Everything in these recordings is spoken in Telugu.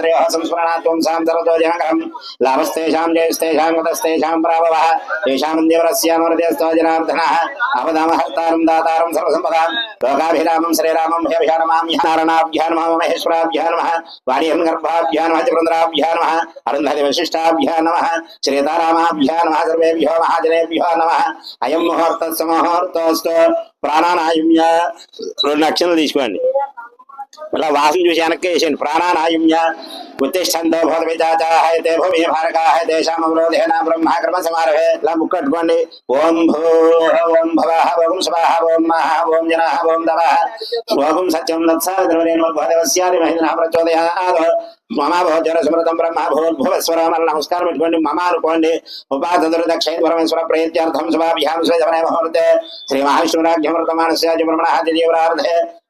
త్రయోః సంస్మరణాత్వం సాం సర్వతో జనకరం లాభస్తేషాం జయస్తేషాం గతస్తేషాం ప్రాభవः తేషాం దేవరస్యామృతేస్తో జనార్దనः అవదామహర్తారం దాతారం సర్వసంపదాం లోకాభిరామం శ్రీరామం హేభిషారమాం నారణాభ్యా నమః మహేశ్వరాభ్యా నమః వాణియం గర్భాభ్యా నమః చంద్రాభ్యా నమః అరుంధతి వశిష్టాభ్యా నమః శ్రీతారామాభ్యా నమః సర్వేభ్యో మహాజనేభ్యో నమః అయం ముహూర్తస్సు ముహూర్తస్తు ప్రాణానాయుమ్య రెండు అక్షరాలు తీసుకోండి. ఇలా వాసన చూసి వెనక్కి వేసేయండి ప్రాణానాయుమ్య ఉత్తిష్టంతో భూత విచాచాహయతే భూమి భారకాహ దేశాం అవరోధేన బ్రహ్మాక్రమ సమారభే ఇలా ముక్కట్టుకోండి ఓం భూ ఓం భవ ఓం స్వాహ ఓం మహ ఓం జన ఓం దవ ఓం సత్యం దత్సాదివస్యాది మహిళ ప్రచోదయాద్ మమ భోజన స్మృతం బ్రహ్మ భూర్భువస్వరం నమస్కారం పెట్టుకోండి మమ అనుకోండి ఉపాధురు దక్షిణ పరమేశ్వర ప్రేత్యర్థం స్వాభ్యాం స్వేజమనే ముహూర్తే శ్రీ మహావిష్ణురాజ్యమృతమానస్య జబ్రహ్మణాదిదేవరార్ధే శ్వేతవరాహాకల్పే వైవస్వనమంత్రే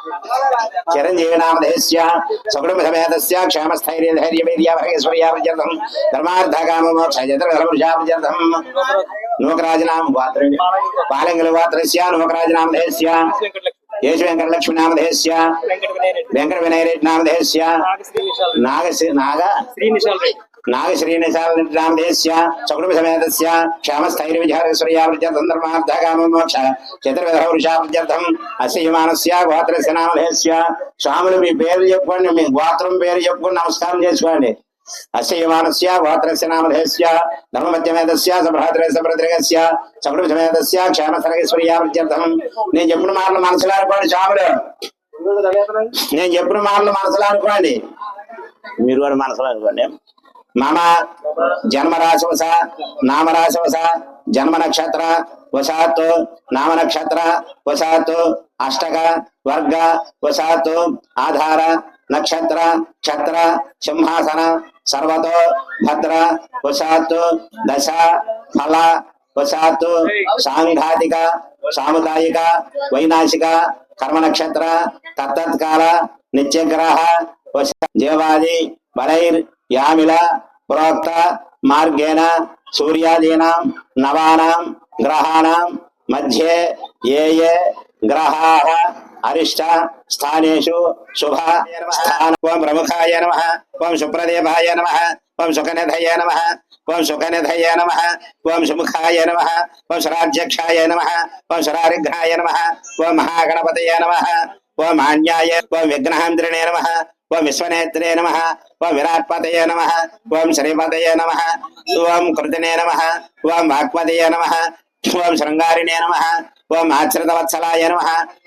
రెడ్డి నామధేస్య వెంకటసాయి నామధేస్య అనిరుద్ధ్ కుమార్ నామధేస్య చిరంజీవి నామధేస్య సకుటుంబ సమేతస్య క్షేమస్థైర్య ధైర్య వీర్య భగేశ్వర్యాభిజర్థం ధర్మార్థకామ మోక్ష జతృషాభిజర్థం నూకరాజనామ గోత్రం పాలంగుల గోత్రస్య నూకరాజనామధేస్య యేసు వెంకటలక్ష్మి నామధేస్య వెంకట వినయరెడ్డి నామధేస్య నాగ నాగ శ్రీనిశాల నామధేస్య సకుటుంబ సమేతస్య క్షేమస్థైర్య విచారేశ్వర్యాభిజర్థం ధర్మార్థకామ మోక్ష చతుర్విధ గోత్రస్య నామధేస్య స్వాములు మీ పేరు చెప్పుకోండి మీ గోత్రం పేరు చెప్పుకొని నమస్కారం చేసుకోండి అస్య విమానస్య గోత్రస్య నామధేస్య ధర్మమధ్యమేతస్య సభ్రాత్రే సభ్రద్రగస్య సకుటుంబ సమేతస్య నేను చెప్పిన మాటలు మనసులో అనుకోండి స్వాములు. నేను చెప్పిన మాటలు మనసులో అనుకోండి మీరు కూడా మనసులో అనుకోండి మమ జన్మరాశివస నామరాశివస జన్మ నక్షత్ర వశాత్ నామ నక్షత్ర వశాత్ అష్టక వర్గ వశాత్ ఆధార నక్షత్ర క్షత్ర సింహాసన సర్వతో భద్ర వశాత్ దశ ఫల వశాత్ సాంఘాతిక సాముదాయిక వైనాశిక కర్మ నక్షత్ర తత్తత్కాల నిత్యగ్రహ వశ దేవాది బలైర్ యామిల ప్రోక్త మార్గేణ సూర్యాదీనాం నవానాం గ్రహాణం మధ్యే ఏ ఏ గ్రహా అరిష్ట స్థానేషు శుభ స్థాన ఓం ప్రముఖాయ నమ ఓం సుప్రదేవాయ నమ ఓం సుఖనిధయ నమ ఓం సుఖనిధయ నమ ఓం సుముఖాయ నమ ఓం సురాధ్యక్షాయ నమ ఓం సురారిఘ్నాయ నమ ఓం మహాగణపతయ నమ ఓం ఆన్యాయ ఓం విఘ్నహంద్రిణే నమ ఓం విశ్వనేత్రే నమ. ఓం విరాట్పతయే నమ. ఓం శ్రీపతయే నమ. ఓం కృతినే నమ. ఓం వాక్పతయే నమ. ఓం శృంగారిణే నమ. ओम आचरणवत्सलाय नम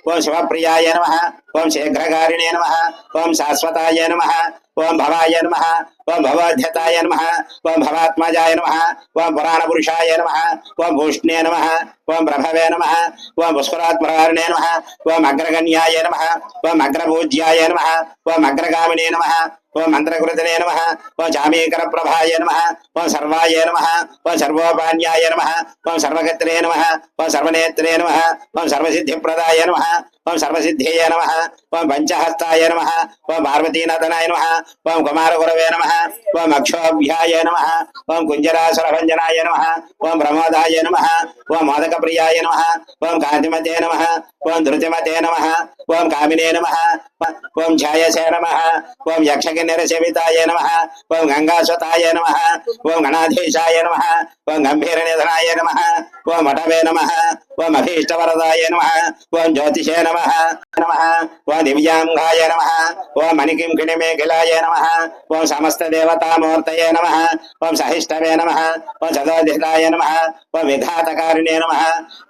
ओं शिवप्रियाय नम ओं शेखरकारिणे नम ओं शाश्वताय नम ओं भवाय नम ओं भवाध्यताय नम ओं भवात्मजाय नम ओं पुराणपुरुषाय नम ओं भूष्णे नम ओं प्रभवे नम ओं पुष्करात्मकारिणे नम ओं अग्रगण्याय नम ओं अग्रपूज्याय नम ओं अग्रगामिने नम ఓం మంత్రకృతనే నమ. ఓం జామీకర ప్రభాయ నమ. ఓం సర్వాయ నమ. ఓం సర్వోపాన్యాయ నమ. ఓం సర్వగత్రే నమ. ఓం సర్వనేత్రే నమ. ఓం సర్వసిద్ధిప్రదాయ నమ. ओम सर्वसिद्धेय नम ओं पंचहस्ताय नम ओम पार्वतीनाथनाय नम ओम कुमारगुरवे नम ओम अक्षोभ्याय नम ओं कुंजरासुरभंजनाय नम ओं प्रमोदाय नम ओम मोदकप्रियाय नम ओम कांतिमते नम ओम धृतिमते नम ओम कामिने नम ओम छायसे नम ओं यक्षकिन्नरसेविताय नम ओम गंगासुताय नम ओम गणाधीशाय नम ओं गंभीरनिधनाय नम ओम मठवे नम ओम अभीष्टवरदाय नम ओं ज्योतिषे नम నమ ఓం జ్యోతిషే నమ నమ ఓం దివ్యాంగాయ నమ ఓం మణికింకిణిమేఖిలాయ నమ ఓం సమస్త దేవతామూర్తయే నమ ఓం సహిష్టవే నమ ఓం సదోదితాయ నమ ఓం విఘాతకారిణే నమ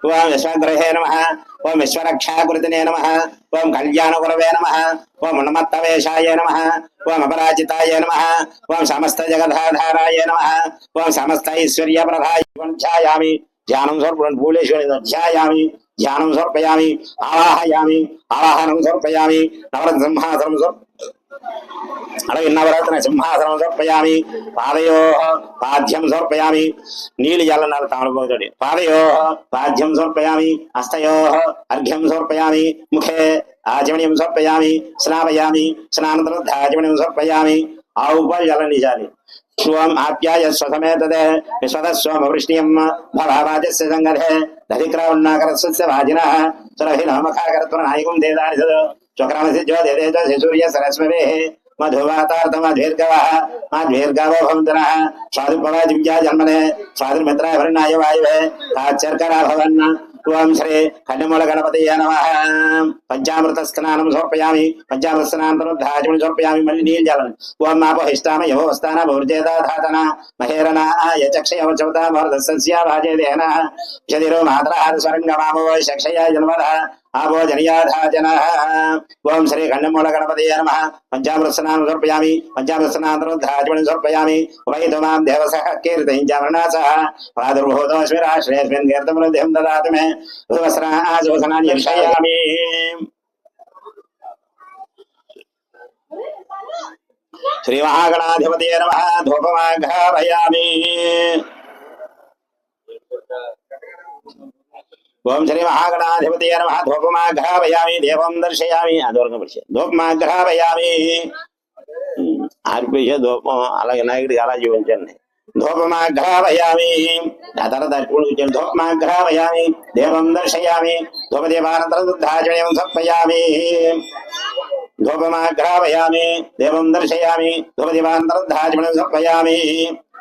ఓం విశ్వగ్రహే నమ ఓం విశ్వరక్షాకృతినే నమ ఓం కళ్యాణగురవే నమ ఓం ఉన్మత్తవేషాయ నమ ఓం అపరాజితాయ నమ ఓం సమస్త జగధాధారాయ నమ ఓం సమస్త ఐశ్వర్యప్రదాయ ध्यान समर्पयामी, आवाहयामी, आवाहन समर्पयामी, नवरत्न सिंहासन अड़गे नवरत्न सिंहासन समर्पयामी, पादयो पाद्यम समर्पयामी नील जल ताम्रपोटी पादयो पाद्यम समर्पयामी हस्तो अर्घ्यम समर्पयामी मुखे आचमणीय समर्पयामी स्नापयामी स्नान आचमणीय समर्पयामी आउपल जल निजानी स्वम आप्याय स्वसमे तदे विश्वतस्वमवृष्टियम् भवावाजस्य सङ्गधे। दधिक्रावन्नाकरस्य वाजिनः सुरभिनामखाकरत्वनायिकुं देदानि सद्। स्वक्रामसि ज्यो देदे च शिशूर्य मधुवातार्थमधीर्गवः माध्वीर्गवो भवन्तनः। स्वादुपवा जिव्या जन्मने स्वादुर्मित्राय वर्णाय वायुवे ताच्चर्करा भवन् ఓం శ్రీ కన్యమూల గణపతయ నమ పంచామృత స్నానం సమర్పయామి పంచామృత స్నానం స్నానంతరం సమర్పయామి మళ్ళీ నీళ్ళు జలం ఓం మాపహిష్టామ యహోవస్థాన భౌర్జేదాధాతన మహేరణ యచక్షయవచవత భరతస్య భాజేదేన శదిరో మాతరహార స్వరంగమామో శక్షయ జన్మద आभोजनियाधा जनाः ओम श्री खंडमूल गणपत नम। पंचाम समर्पयामि। पंचाम समर्पयामि। वैधुमां देवसः कीर्तिञ्चामृणासः प्रादुर्भूतोऽस्मिराः श्रेयस्मिन् मे। सुवस्त्राः सुवसनानि यक्षयामि। श्रीमहागणाधिपतये नमः। धूपमाघापयामि। శ్రీ మహాగణాధిపతి నమ ధూపమాఘారయామి ఓం శ్రీ మహాగణాధిపతి నమ ధూపమాఘ్రాపయామి దేవం దర్శయామి అదూరంగా పిలిచే ధూపమాఘ్రాపయామి ఆర్పిష ధూపం అలాగే నాయకుడికి అలా చూపించండి ధూపమాఘ్రాపయామి ఆ తర్వాత అర్పణ కూర్చొని ధూపమాఘ్రాపయామి దేవం దర్శయామి ధూపదేవానంతరం దుద్ధాచమయం సమర్పయామి ధూపమాఘ్రాపయామి దేవం దర్శయామి ధూపదేవానంతరం ధాచమయం సమర్పయామి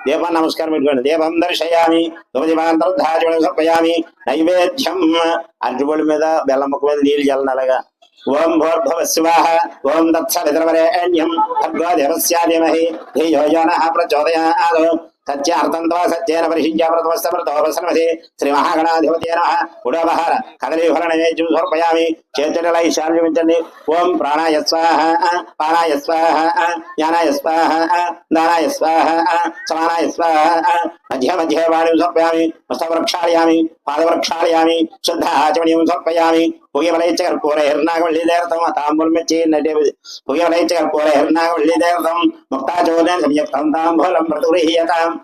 దీపం నమస్కారం పెట్టుకోండి దీపం దర్శయామి ధూపదీపాంతర్ధాచమయం సమర్పయామి నైవేద్యం అరటిపొడి మీద బెల్లం ముక్క మీద నీళ్లు చల్లని అలాగా ఓం భోర్భవ శివాహ ఓం దత్సవితరవరేణ్యం భర్గో దేవస్యాధిమహి ధియో యో నః ప్రచోదయాత్ సత్యార్థం తో సత్యేన పరిశించ ప్రథమస్తమృతోపసనమసి శ్రీ మహాగణాధిపతి నమ. ఉడవహార సమర్పయామి. చేతుల శాంతించండి ఓం ప్రాణాయ స్వాహ పానాయ స్వాహ జ్ఞానాయ స్వాహ దానాయ స్వాహ సమానాయ స్వాహ अध्यवध्यवाणीं समर्पयामि हस्तप्रक्षालयामि पादप्रक्षालयामि शुद्धाचमणीं समर्पयामि। पुग्यबलैश्च कर्पूरैर्नागवल्लीदैर्थम् ताम्बुल्मिच्छेन्नटे पुग्यबलैश्च कर्पूरैर्नागवल्लीदैर्थं मुक्ताचोदेन संयुक्तं ताम्बूलं प्रतुगृह्यताम्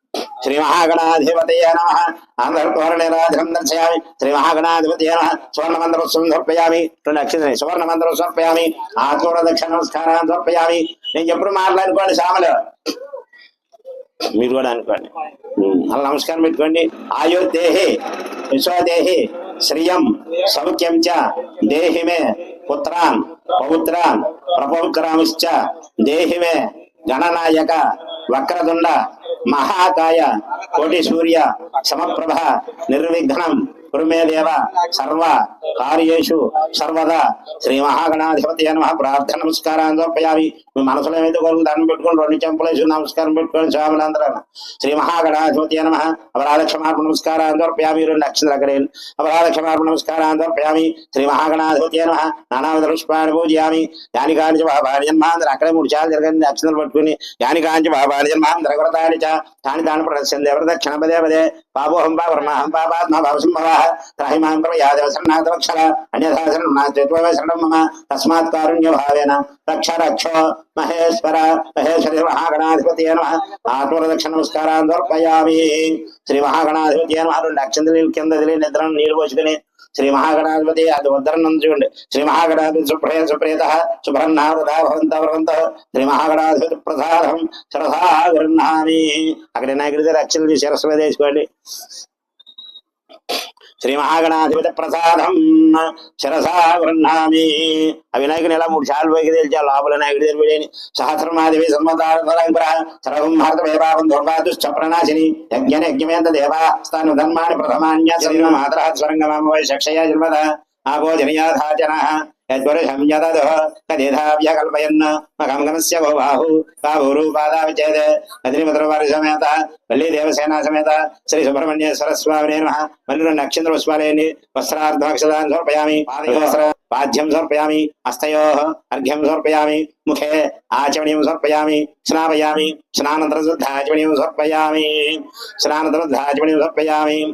శ్రీ మహాగణాధిపతయ నమ ఆంధ్రకోరణిరాధం దర్శయామి. శ్రీ మహాగణాధిపతయ నమ. సువర్ణమంత్రం సమర్పయామి. రెండు అక్షరం సువర్ణమంత్రం సమర్పయామి ఆత్మరదక్ష నమస్కారాన్ని సమర్పయామి. నేను ఎప్పుడు మాట్లాడుకోండి శ్యామలు? మీరు కూడా అనుకోండి. అలా నమస్కారం పెట్టుకోండి. ఆయుర్దేహి విశ్వదేహి శ్రియం సౌఖ్యం చ దేహిమే పుత్రాన్ పౌత్రాన్ ప్రపౌత్రాంశ్చ దేహిమే గణనాయక వక్రదుండ మహాకాయ కోటి సూర్య సమప్రభ నిర్విఘ్నం కురుమే దేవ సర్వ కార్యేషు సర్వదా. శ్రీ మహాగణాధిపతి నమ. ప్రార్థన నమస్కారాన్ని మనసులో ఏమైతే కోరుకు దండం పెట్టుకుని రెండు చెంపలేసి నమస్కారం పెట్టుకొని స్వాములందరూ శ్రీ మహాగణాధిపతి నమ. అపరాధ క్షమాపణ నమస్కారాన్ని సమర్పయామి రెండు అక్షరాలు అక్కడ అపరాధ క్షమాపణ నమస్కారాన్ని సమర్పయామి శ్రీ మహాగణాధిపతి నమ. నానావిధ పుష్పాన్ని పూజయామి. యాని కాంచి బాబాని జన్మాంధ్ర అక్కడే మూడు చాలు జరగండి అక్షరాలు పట్టుకుని యాని కాంచి బాబాని జన్మాంధ్ర వ్రతాన్ని చ తాని తాను ప్రదర్శన దేవదక్షిణ పదే పదే. పాపోహం పా బ్రహ్మహం పాపాత్మ భావసింభవ త్రాహి మాం ప్రభ యాదవ అన్యథా శరణం నా చత్వమే శరణం మమ. తస్మాత్ కారుణ్య భావేన. రక్ష రక్ష. మహేశ్వర మహేశ్వరి మహాగణాధిపతి నమ. ఆత్మరదక్ష నమస్కారాన్ని సమర్పయామి. శ్రీ మహాగణాధిపతి నమ. రెండు అక్షంతలు కింద నిద్ర నీరు పోసుకుని శ్రీ మహాగణాధిపతి అది ఉద్దరణం చూడండి. శ్రీ మహాగణాధిపతి సుప్రయ సుప్రియత శుభ్రన్నావృత భవంత భవంత శ్రీ మహాగణాధిపతి ప్రసాదం శిరసా గృహామి అక్కడ వినాయకుడి దగ్గర అక్షలు శిరస్సు మీద వేసుకోండి. శ్రీ మహాగణాధిపతి ప్రసాదం శిరసా గృహామి ఆ వినాయకుని ఎలా మూడు సార్లు పైకి తెలిచా? లోపల నాయకుడి తెలిపేని సహస్రమాదేవి సన్మతారంపర సర్వం భారతమేవాం యజ్ఞన యజ్ఞమేంత దేవా స్థాను ధర్మాన్ని ప్రథమాన్య శ్రీ మాతర స్వరంగమామ వై శక్షయ జన్మద. ఆపో జనయాథా यद्वरुषम् यददुः तदेधाव्य श्री सुब्रह्मण्य सरस्वामिने नमः मल्लिरनक्षन्द्रपुष्पालेनि वस्त्रार्धमक्षदान् समर्पयामि पाद्यं समर्पयामि, हस्तयोः अर्घ्यं समर्पयामि, मुखे आचमणीयं समर्पयामि, स्नापयामि, स्नानन्तरशुद्धाचमणीयं समर्पयामि स्नानन्तरशुद्धाचमणीयं समर्पयामि।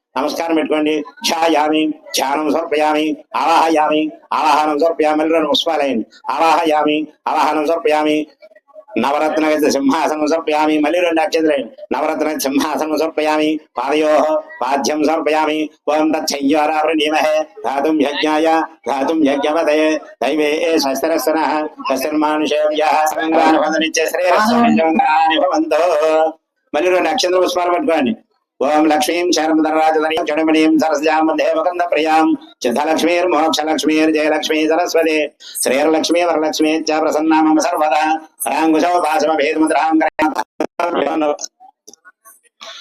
నమస్కారం పెట్టుకోండి. ఛాయామి ధ్యానం సమర్పయామి ఆవాహయామి ఆవాహనం సమర్పయామి మళ్ళీ రెండు పుష్పాలయండి. ఆవాహయామి ఆవాహనం సమర్పయామి నవరత్న సింహాసనం సమర్పయామి మళ్ళీ రెండు అక్షంతలేండి నవరత్న సింహాసనం సమర్పయామి పాదయో పాద్యం సమర్పయామి. ఓం తచ్చయ్యారావృణీమహే ధాతుం యజ్ఞాయ ధాతుం యజ్ఞపదయే దైవే సంగానుబంధనిత్య శ్రేయస్సుని భవంతో. మళ్ళీ రెండు అక్షంతల పుష్పాలు పట్టుకోండి. ओम लक्ष्मीं शर्मधराजधनीं चणमणीं सरस्यां वंदे मकन्दप्रियाँ चिन्तलक्ष्मीर्मोक्षलक्ष्मीर्जयलक्ष्मी सरस्वती। श्रेयर्लक्ष्मी, वरलक्ष्मी च प्रसन्ना मम सर्वदा। रांगुशोपाशम भेद मुद्रा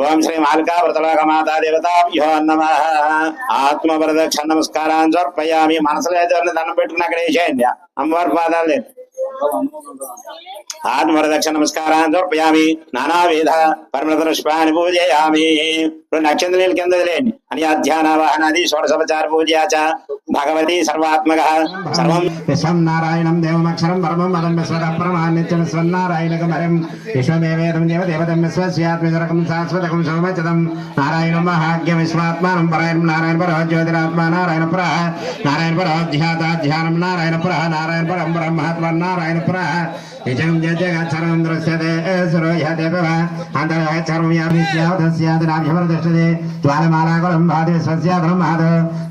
ఓం శ్రీ మాలికా వ్రతలోక మాతా దేవతాభ్యో నమ ఆత్మ ప్రదక్షిణ నమస్కారాన్ని సమర్పయామి మనసులో అయితే దండం పెట్టుకుని అక్కడ వేసేయండి అమ్మవారి పాదాలు లేదు ఆత్మ ప్రదక్షిణ నమస్కారాన్ని సమర్పయామి నానావిధ పరమపుష్పాన్ని పూజయామి. రెండు నక్షత్రాల కింద లేండి అని అధ్యాన వాహనాది షోడశోపచార పూజయా చ భగవతి సర్వాత్మక. సర్వం విశ్వం నారాయణం దేవమక్షరం పరమం పదం విశ్వద పరమాన్నిత్యం స్వన్నారాయణకమరం విశ్వమేవేదం దేవ దేవతం విశ్వస్యాత్మజరకం శాశ్వతకం సోమచదం నారాయణం మహాగ్య విశ్వాత్మానం పరాయణం నారాయణ పర జ్యోతిరాత్మ నారాయణ పుర. నారాయణ పర ధ్యాతాధ్యానం నారాయణ పుర. నారాయణ పరం బ్రహ్మాత్మ నారాయణ పుర. ఇజం జగచ్చరం దృశ్యతే సురో యదేవ అంతర్గచ్చరం యామిస్యావదస్యాదినాభ్యమర్దృష్టతే జ్వాలమాలాకులం భాతి విశ్వస్యాధరం మాధ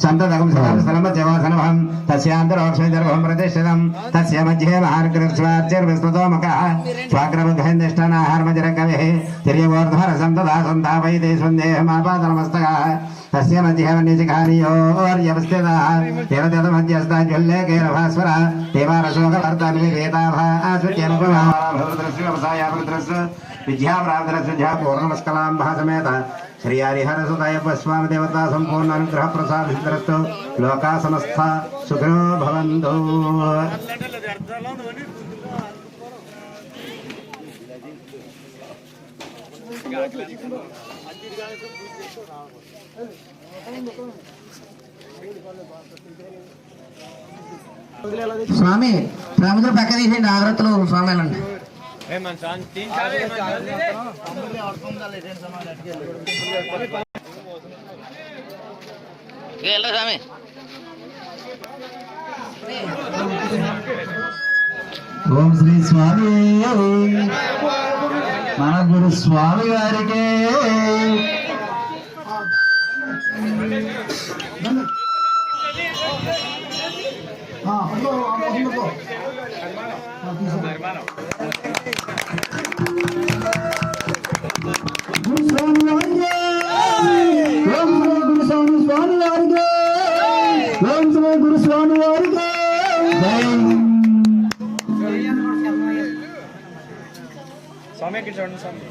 సంతదకం సర్వస్థలమధ్యవాసనమహం తస్యాంతరోక్షం ప్రతిష్ఠితం తస్య మధ్యే మహార్గ్రస్వార్చిర్విస్తోమకः స్వాగ్రమఘేందిష్టనాహార్మజరకవిः తిర్యవోర్ధ్వరసం తదా సంతాపయితే సందేహమాపాదనమస్తకः तस्य मध्ये वन्यजघानियो और्यवस्थिताः देवदेवमध्यस्ताज्वल्लेखैरभास्वरः देवारशोकभर्तामिलेवेदाभास्वत्यनुभवाभवद्रस्यवसायाभृद्रस्य विद्याभ्रातरस्य पूर्णमस्कलाम्भासमेत श्री हरिहर सुदाय स्वाम देवता संपूर्ण अनुग्रह प्रसाद सम्पूर्णानुग्रहप्रसादस्तु लोका समस्ता सुखिनो भवन्तु Thank you. స్వామి ప్రముఖులు పక్క తీసేయండి ఆగ్రత్తలు స్వామి వెళ్ళండి స్వామి? ఓం శ్రీ స్వామి మన గురు స్వామి గారికి వారికి. స్వామి ఎక్కడ చూడండి స్వామి?